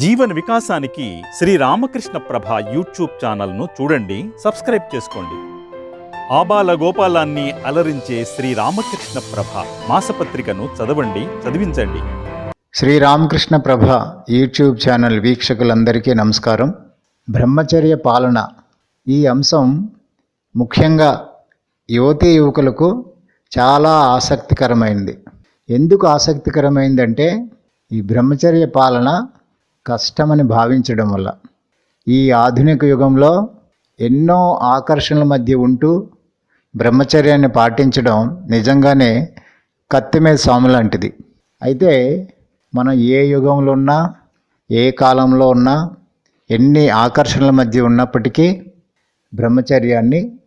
జీవన వికాసానికి శ్రీ రామకృష్ణ ప్రభ యూట్యూబ్ ఛానల్ను చూడండి సబ్స్క్రైబ్ చేసుకోండి. ఆబాల గోపాలాన్ని అలరించే శ్రీ రామకృష్ణ ప్రభ మాసపత్రికను చదవండి చదివించండి. శ్రీరామకృష్ణ ప్రభ యూట్యూబ్ ఛానల్ వీక్షకులందరికీ నమస్కారం. బ్రహ్మచర్య పాలన ఈ అంశం ముఖ్యంగా యువతీ యువకులకు చాలా ఆసక్తికరమైంది. ఎందుకు ఆసక్తికరమైందంటే ఈ బ్రహ్మచర్య పాలన కష్టమని భావించడం వల్ల. ఈ ఆధునిక యుగంలో ఎన్నో ఆకర్షణల మధ్య ఉంటూ బ్రహ్మచర్యాన్ని పాటించడం నిజంగానే కత్తి మీద సాము లాంటిది. అయితే మనం ఏ యుగంలో ఉన్నా ఏ కాలంలో ఉన్నా ఎన్ని ఆకర్షణల మధ్య ఉన్నప్పటికీ బ్రహ్మచర్యాన్ని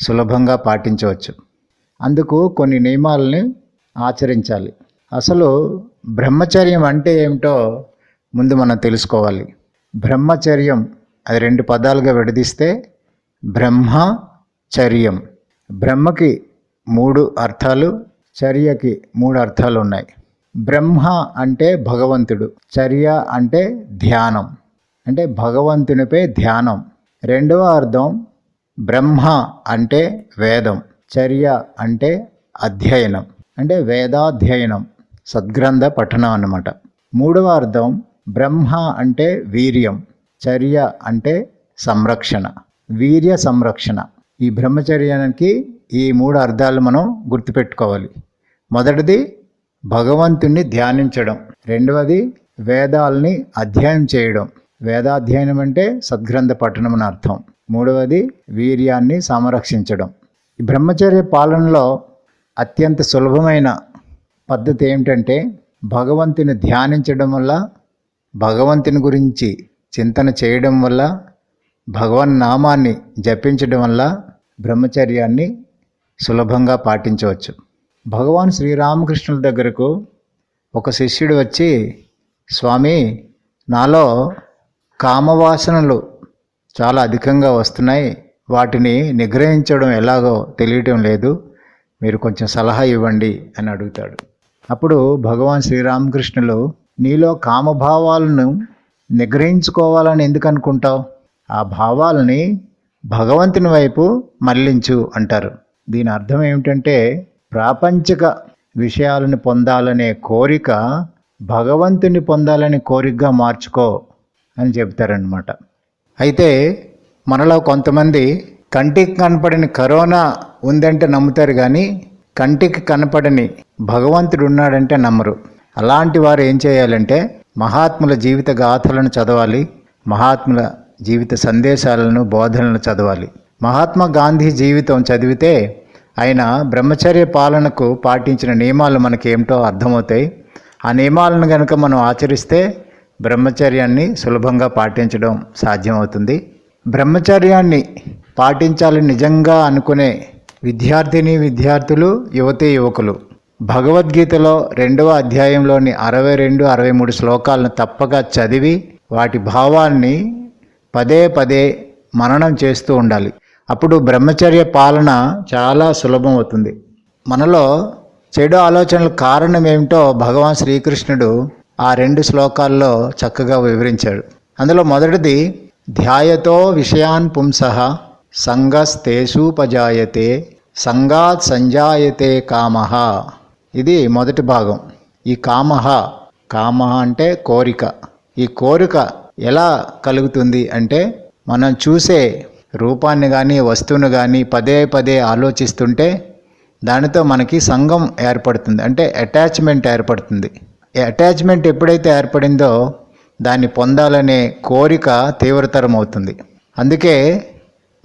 సులభంగా పాటించవచ్చు. అందుకు కొన్ని నియమాలని ఆచరించాలి. అసలు బ్రహ్మచర్యం అంటే ఏమిటో ముందు మనం తెలుసుకోవాలి. బ్రహ్మచర్యం అది రెండు పదాలుగా విడదీస్తే బ్రహ్మచర్యం. బ్రహ్మకి మూడు అర్థాలు చర్యకి మూడు అర్థాలు ఉన్నాయి. బ్రహ్మ అంటే భగవంతుడు చర్య అంటే ధ్యానం. అంటే భగవంతునిపై ధ్యానం. రెండవ అర్థం బ్రహ్మ అంటే వేదం చర్య అంటే అధ్యయనం. అంటే వేదాధ్యయనం సద్గ్రంథ పఠనం అన్నమాట. మూడవ అర్థం బ్రహ్మ అంటే వీర్యం చర్య అంటే సంరక్షణ వీర్య సంరక్షణ. ఈ బ్రహ్మచర్యానికి ఈ మూడు అర్థాలు మనం గుర్తుపెట్టుకోవాలి. మొదటిది భగవంతుణ్ణి ధ్యానించడం. రెండవది వేదాల్ని అధ్యయనం చేయడం. వేదాధ్యయనం అంటే సద్గ్రంథ పఠనం అని అర్థం. మూడవది వీర్యాన్ని సంరక్షించడం. ఈ బ్రహ్మచర్య పాలనలో అత్యంత సులభమైన పద్ధతి ఏమిటంటే భగవంతుని ధ్యానించడం వల్ల భగవంతుని గురించి చింతన చేయడం వల్ల భగవన్ నామాన్ని జపించడం వల్ల బ్రహ్మచర్యాన్ని సులభంగా పాటించవచ్చు. భగవాన్ శ్రీరామకృష్ణుల దగ్గరకు ఒక శిష్యుడు వచ్చి స్వామి నాలో కామవాసనలు చాలా అధికంగా వస్తున్నాయి. వాటిని నిగ్రహించడం ఎలాగో తెలియటం లేదు. మీరు కొంచెం సలహా ఇవ్వండి అని అడుగుతాడు. అప్పుడు భగవాన్ శ్రీరామకృష్ణులు నీలో కామభావాలను నిగ్రహించుకోవాలని ఎందుకు అనుకుంటావు? ఆ భావాలని భగవంతుని వైపు మళ్ళించు అంటారు. దీని అర్థం ఏమిటంటే ప్రాపంచిక విషయాలను పొందాలనే కోరిక భగవంతుని పొందాలనే కోరికగా మార్చుకో అని చెప్తారనమాట అయితే మనలో కొంతమంది కంటికి కనపడని కరోనా ఉందంటే నమ్ముతారు కానీ కంటికి కనపడని భగవంతుడు ఉన్నాడంటే నమ్మరు. అలాంటి వారు ఏం చేయాలంటే మహాత్ముల జీవిత గాథలను చదవాలి మహాత్ముల జీవిత సందేశాలను బోధనలను చదవాలి. మహాత్మా గాంధీ జీవితం చదివితే ఆయన బ్రహ్మచర్య పాలనకు పాటించిన నియమాలు మనకి ఏమిటో అర్థమవుతాయి. ఆ నియమాలను కనుక మనం ఆచరిస్తే బ్రహ్మచర్యాన్ని సులభంగా పాటించడం సాధ్యమవుతుంది. బ్రహ్మచర్యాన్ని పాటించాలని నిజంగా అనుకునే విద్యార్థిని విద్యార్థులు యువతీ యువకులు. భగవద్గీతలో రెండవ అధ్యాయంలోని అరవై రెండు అరవై మూడు శ్లోకాలను తప్పక చదివి వాటి భావాన్ని పదే పదే మననం చేస్తూ ఉండాలి. అప్పుడు బ్రహ్మచర్య పాలన చాలా సులభం అవుతుంది. మనలో చెడు ఆలోచనల కారణం ఏమిటో భగవాన్ శ్రీకృష్ణుడు ఆ రెండు శ్లోకాల్లో చక్కగా వివరించాడు. అందులో మొదటిది ధ్యాయతో విషయాన్ పుంస సంగస్తేసూపజాయతే సంగాత్ సంజాయతే కామహ ఇది మొదటి భాగం. ఈ కామహ కామహ అంటే కోరిక. ఈ కోరిక ఎలా కలుగుతుంది అంటే మనం చూసే రూపాన్ని కానీ వస్తువును కానీ పదే పదే ఆలోచిస్తుంటే దానితో మనకి సంఘం ఏర్పడుతుంది. అంటే అటాచ్మెంట్ ఏర్పడుతుంది. అటాచ్మెంట్ ఎప్పుడైతే ఏర్పడిందో దాన్ని పొందాలనే కోరిక తీవ్రతరం అవుతుంది. అందుకే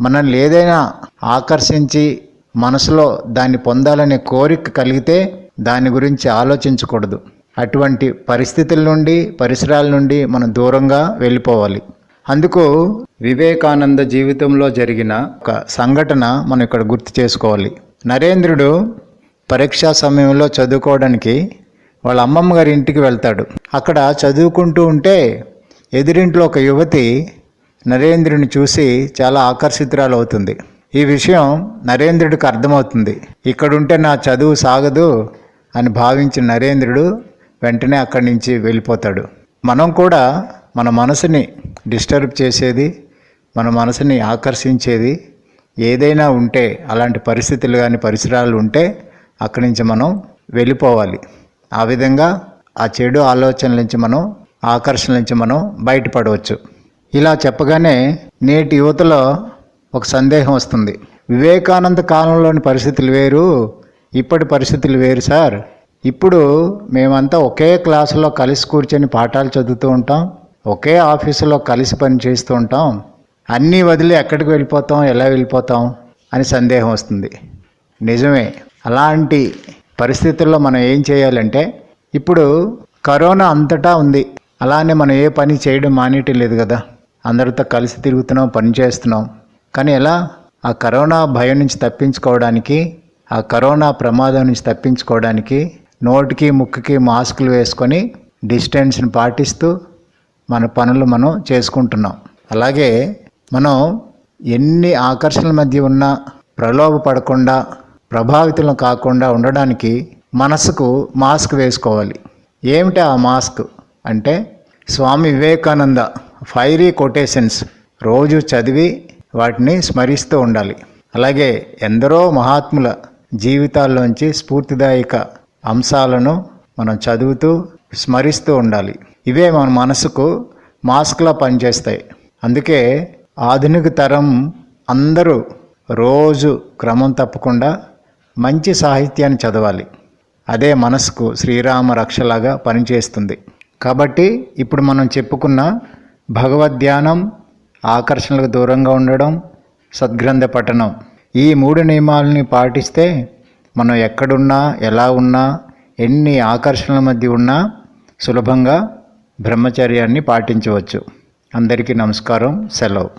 మనల్ని ఏదైనా ఆకర్షించి మనసులో దాన్ని పొందాలనే కోరిక కలిగితే దాని గురించి ఆలోచించకూడదు. అటువంటి పరిస్థితుల నుండి పరిసరాల నుండి మనం దూరంగా వెళ్ళిపోవాలి. అందుకు వివేకానంద జీవితంలో జరిగిన ఒక సంఘటన మనం ఇక్కడ గుర్తు చేసుకోవాలి. నరేంద్రుడు పరీక్షా సమయంలో చదువుకోవడానికి వాళ్ళ అమ్మమ్మ గారి ఇంటికి వెళ్తాడు. అక్కడ చదువుకుంటూ ఉంటే ఎదురింట్లో ఒక యువతి నరేంద్రుని చూసి చాలా ఆకర్షితురాలు అవుతుంది. ఈ విషయం నరేంద్రుడికి అర్థమవుతుంది. ఇక్కడుంటే నా చదువు సాగదు అని భావించిన నరేంద్రుడు వెంటనే అక్కడి నుంచి వెళ్ళిపోతాడు. మనం కూడా మన మనసుని డిస్టర్బ్ చేసేది మన మనసుని ఆకర్షించేది ఏదైనా ఉంటే అలాంటి పరిస్థితులు కానీ పరిసరాలు ఉంటే అక్కడి నుంచి మనం వెళ్ళిపోవాలి. ఆ విధంగా ఆ చెడు ఆలోచనల నుంచి మనం ఆకర్షణ నుంచి మనం బయటపడవచ్చు. ఇలా చెప్పగానే నేటి యువతలో ఒక సందేహం వస్తుంది. వివేకానంద కాలంలోని పరిస్థితులు వేరు ఇప్పటి పరిస్థితులు వేరు సార్. ఇప్పుడు మేమంతా ఒకే క్లాసులో కలిసి కూర్చొని పాఠాలు చదువుతూ ఉంటాం ఒకే ఆఫీసులో కలిసి పని చేస్తూ ఉంటాం. అన్నీ వదిలి ఎక్కడికి వెళ్ళిపోతాం ఎలా వెళ్ళిపోతాం అని సందేహం వస్తుంది. నిజమే. అలాంటి పరిస్థితుల్లో మనం ఏం చేయాలంటే ఇప్పుడు కరోనా అంతటా ఉంది. అలానే మనం ఏ పని చేయడం మానేయటం లేదు కదా. అందరితో కలిసి తిరుగుతున్నాం పని చేస్తున్నాం. కానీ ఎలా? ఆ కరోనా భయం నుంచి తప్పించుకోవడానికి ఆ కరోనా ప్రమాదం నుంచి తప్పించుకోవడానికి నోటికి ముక్కుకి మాస్కులు వేసుకొని డిస్టెన్స్ని పాటిస్తూ మన పనులు మనం చేసుకుంటున్నాం. అలాగే మనం ఎన్ని ఆకర్షణల మధ్య ఉన్నా ప్రలోభ పడకుండా ప్రభావితం కాకుండా ఉండడానికి మనసుకు మాస్క్ వేసుకోవాలి. ఏమిటి ఆ మాస్క్? అంటే స్వామి వివేకానంద ఫైరీ కొటేషన్స్. రోజు చదివి వాటిని స్మరిస్తూ ఉండాలి. అలాగే ఎందరో మహాత్ముల జీవితాల్లోంచి స్ఫూర్తిదాయక అంశాలను మనం చదువుతూ స్మరిస్తూ ఉండాలి. ఇవే మన మనసుకు మాస్క్లా పనిచేస్తాయి. అందుకే ఆధునిక తరం అందరూ రోజు క్రమం తప్పకుండా మంచి సాహిత్యాన్ని చదవాలి. అదే మనసుకు శ్రీరామ రక్షలాగా పనిచేస్తుంది. కాబట్టి ఇప్పుడు మనం చెప్పుకున్న భగవద్ధ్యానం ఆకర్షణలకు దూరంగా ఉండడం సద్గ్రంథ పఠనం ఈ మూడు నియమాలని పాటిస్తే మనం ఎక్కడున్నా ఎలా ఉన్నా ఎన్ని ఆకర్షణల మధ్య ఉన్నా సులభంగా బ్రహ్మచర్యాన్ని పాటించవచ్చు. అందరికీ నమస్కారం సెలవు.